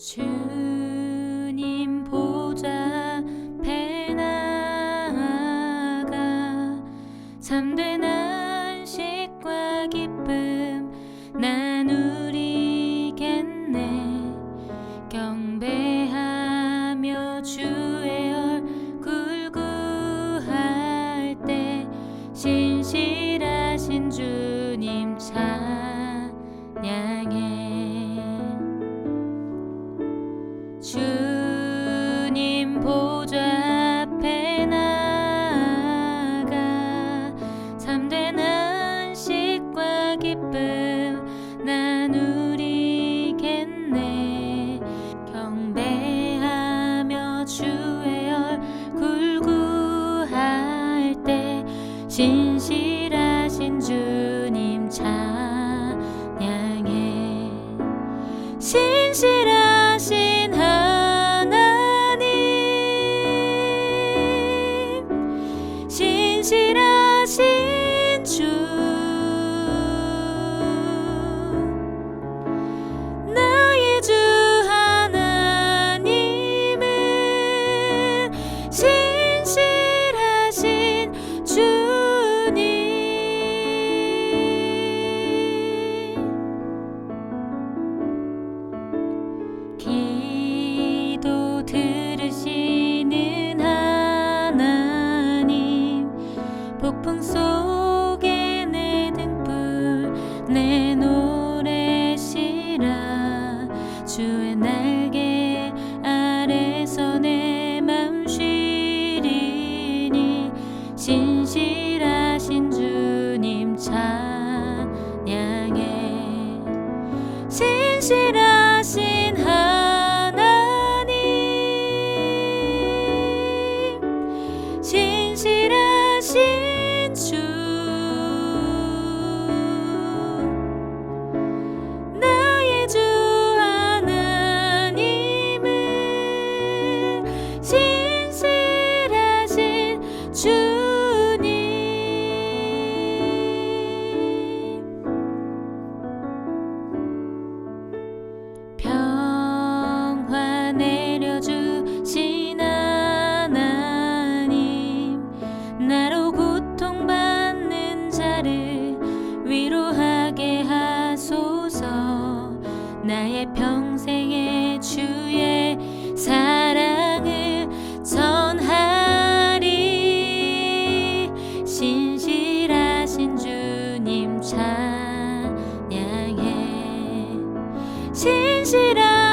주님 보좌 참된 보좌 나아가 참된 안식과 기쁨 나누리겠네. 경배하며 주의 얼굴 구할 때신 들으시는 하나님 폭풍 속에 내 등불 내 노래시라. 주의 날개 아래서 내 맘 쉬리니 신실하신 주님 찬양해 나로 고통받는 자를 위로하게 하소서. 나의 평생의 주의 사랑을 전하리. 신실하신 주님 찬양해. 신실하신